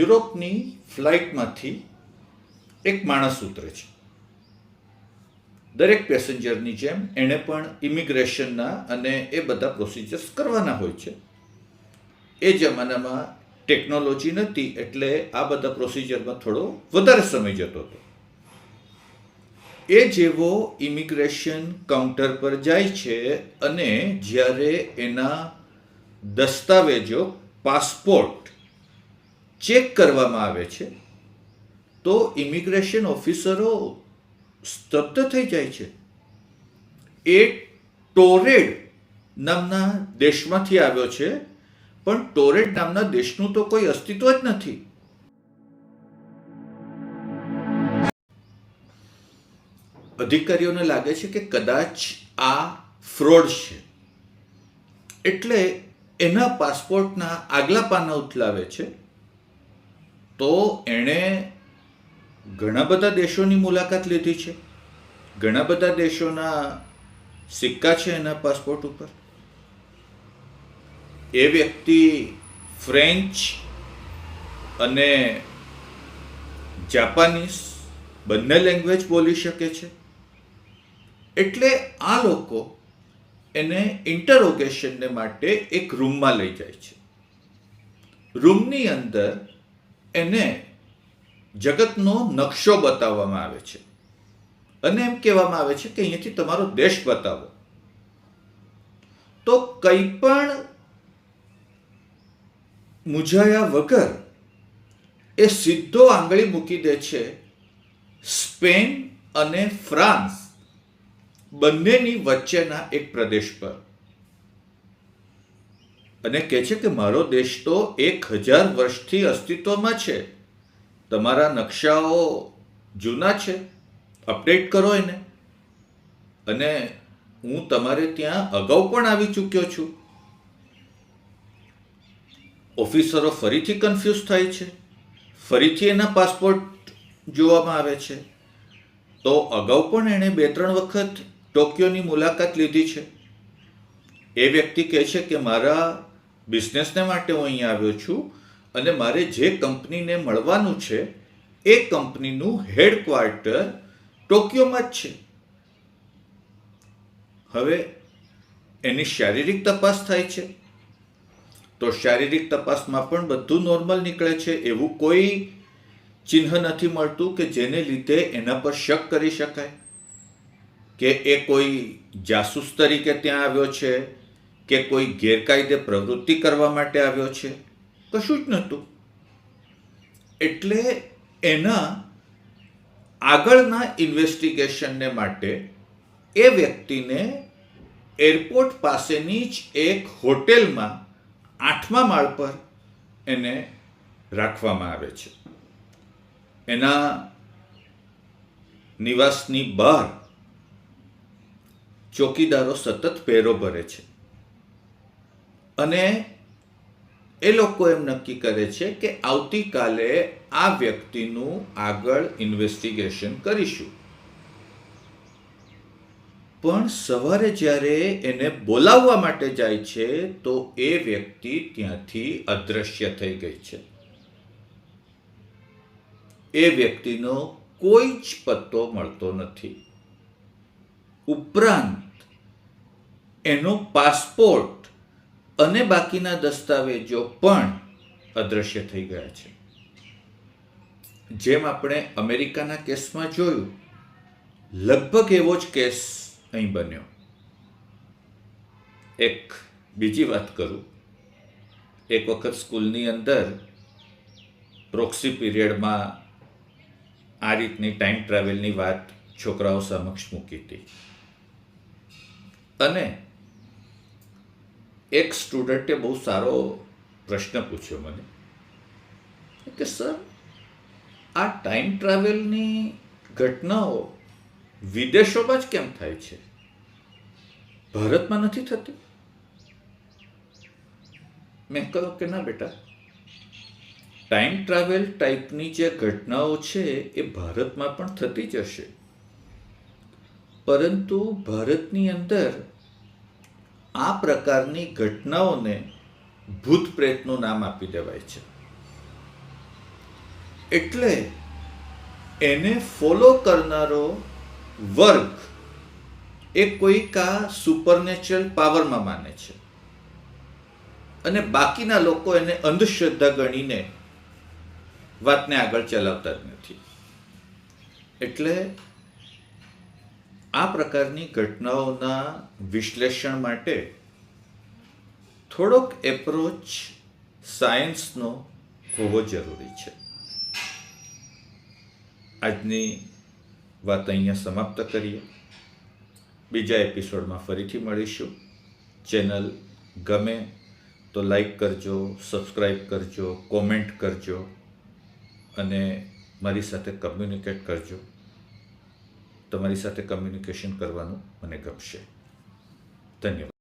યુરોપની ફ્લાઇટમાંથી એક માણસ ઉતરે છે. દરેક પેસેન્જરની જેમ એણે પણ ઇમિગ્રેશનના અને એ બધા પ્રોસિજર્સ કરવાના હોય છે. એ જમાનામાં ટેકનોલોજી નથી એટલે આ બધા પ્રોસિજરમાં થોડો વધારે સમય જતો હતો. એ જેવો ઇમિગ્રેશન કાઉન્ટર પર જાય છે અને જ્યારે એના દસ્તાવેજો, પાસપોર્ટ ચેક કરવામાં આવે છે, તો ઇમિગ્રેશન ઓફિસરો સ્તબ્ધ થઈ જાય છે. એ ટોરેડ નામના દેશમાંથી આવ્યો છે, પણ ટોરેડ નામના દેશનું તો કોઈ અસ્તિત્વ જ નથી. અધિકારીઓને લાગે છે કે કદાચ આ ફ્રોડ છે. એટલે એના પાસપોર્ટના આગલા પાના ઉથલાવે છે. તો એણે ઘણા બધા દેશોની મુલાકાત લીધી છે. ઘણા બધા દેશોના સિક્કા છે એના પાસપોર્ટ ઉપર. એ વ્યક્તિ ફ્રેન્ચ અને જાપાનીઝ બંને લેંગ્વેજ બોલી શકે છે. એટલે આ લોકો એને ઇન્ટરોગેશનને માટે એક રૂમમાં લઈ જાય છે. રૂમની અંદર એને જગતનો નકશો બતાવવામાં આવે છે. અને એમ કહેવામાં આવે છે કે અહીંયાથી તમારો દેશ બતાવો. તો કંઈ પણ મૂંઝાયા વગર એ સીધો આંગળી મૂકી દે છે સ્પેન અને ફ્રાન્સ બંનેની વચ્ચેના એક પ્રદેશ પર. અને કહે છે કે મારો દેશ તો એક હજાર વર્ષથી અસ્તિત્વમાં છે. તમારા નકશાઓ જૂના છે. અપડેટ કરો એને. અને હું તમારે ત્યાં અગાઉ પણ આવી ચૂક્યો છું. ઓફિસરો ફરીથી કન્ફ્યુઝ થાય છે. ફરીથી એના પાસપોર્ટ જોવામાં આવે છે. તો અગાઉ પણ એણે બે ત્રણ વખત ટોક્યોની મુલાકાત લીધી છે. એ વ્યક્તિ કહે છે કે મારા બિઝનેસને માટે હું અહીંયા આવ્યો છું અને મારે જે કંપનીને મળવાનું છે, એ કંપનીનું હેડક્વાર્ટર ટોક્યોમાં જ છે. હવે એની શારીરિક તપાસ થાય છે. તો શારીરિક તપાસમાં પણ બધું નોર્મલ નીકળે છે, એવું કોઈ ચિહ્ન નથી મળતું કે જેને લીધે એના પર શક કરી શકાય. કે એ કોઈ જાસૂસ તરીકે ત્યાં આવ્યો છે કે કોઈ ગેરકાયદે પ્રવૃત્તિ કરવા માટે આવ્યો છે? કશું જ નહોતું. એટલે એના આગળના ઇન્વેસ્ટિગેશનને માટે એ વ્યક્તિને એરપોર્ટ પાસેની જ એક હોટેલમાં આઠમા માળ પર એને રાખવામાં આવે છે. એના નિવાસની બહાર ચોકીદારો સતત પેરો ભરે છે. અને એ લોકો એમ નક્કી કરે છે કે આવતીકાલે આ વ્યક્તિનું આગળ ઇન્વેસ્ટિગેશન કરીશું. પણ સવારે જ્યારે એને બોલાવવા માટે જાય છે, તો એ વ્યક્તિ ત્યાંથી અદૃશ્ય થઈ ગઈ છે. એ વ્યક્તિનો કોઈ જ પત્તો મળતો નથી. ઉપરાંત એનો પાસપોર્ટ અને બાકીના દસ્તાવેજો પણ અદૃશ્ય થઈ ગયા છે. જેમ આપણે અમેરિકાના કેસમાં જોયું, લગભગ એવો જ કેસ અહીં બન્યો. એક બીજી વાત કરું. એક વખત સ્કૂલની અંદર પ્રોક્સી પીરિયડમાં આ રીતની ટાઈમ ટ્રાવેલની વાત છોકરાઓ સમક્ષ મૂકી હતી. અને એક સ્ટુડન્ટે બહુ સારો પ્રશ્ન પૂછ્યો મને કે, સર, આ ટાઈમ ટ્રાવેલની ઘટનાઓ વિદેશોમાં જ કેમ થાય છે? ભારતમાં નથી થતી? મેં કહ્યું કે, ના બેટા, ટાઈમ ટ્રાવેલ ટાઈપની જે ઘટનાઓ છે એ ભારતમાં પણ થતી જ હશે. પરંતુ ભારતની અંદર આ પ્રકારની ઘટનાઓને ભૂત પ્રેતનું નામ આપી દેવાય છે. એટલે એને ફોલો કરનારો વર્ગ એ કોઈક આ સુપરનેચરલ પાવરમાં માને છે. અને બાકીના લોકો એને અંધશ્રદ્ધા ગણીને વાતને આગળ ચલાવતા જ નથી. એટલે આ પ્રકારની ઘટનાઓના વિશ્લેષણ માટે થોડોક એપ્રોચ સાયન્સનો હોવો જરૂરી છે. આજની વાત અહીંયા સમાપ્ત કરીએ. બીજા એપિસોડમાં ફરીથી મળીશું. ચેનલ ગમે તો લાઈક કરજો સબસ્ક્રાઈબ કરજો, કોમેન્ટ કરજો અને મારી સાથે કમ્યુનિકેટ કરજો. તમારી સાથે કમ્યુનિકેશન કરવાનું મને ગમશે. ધન્યવાદ.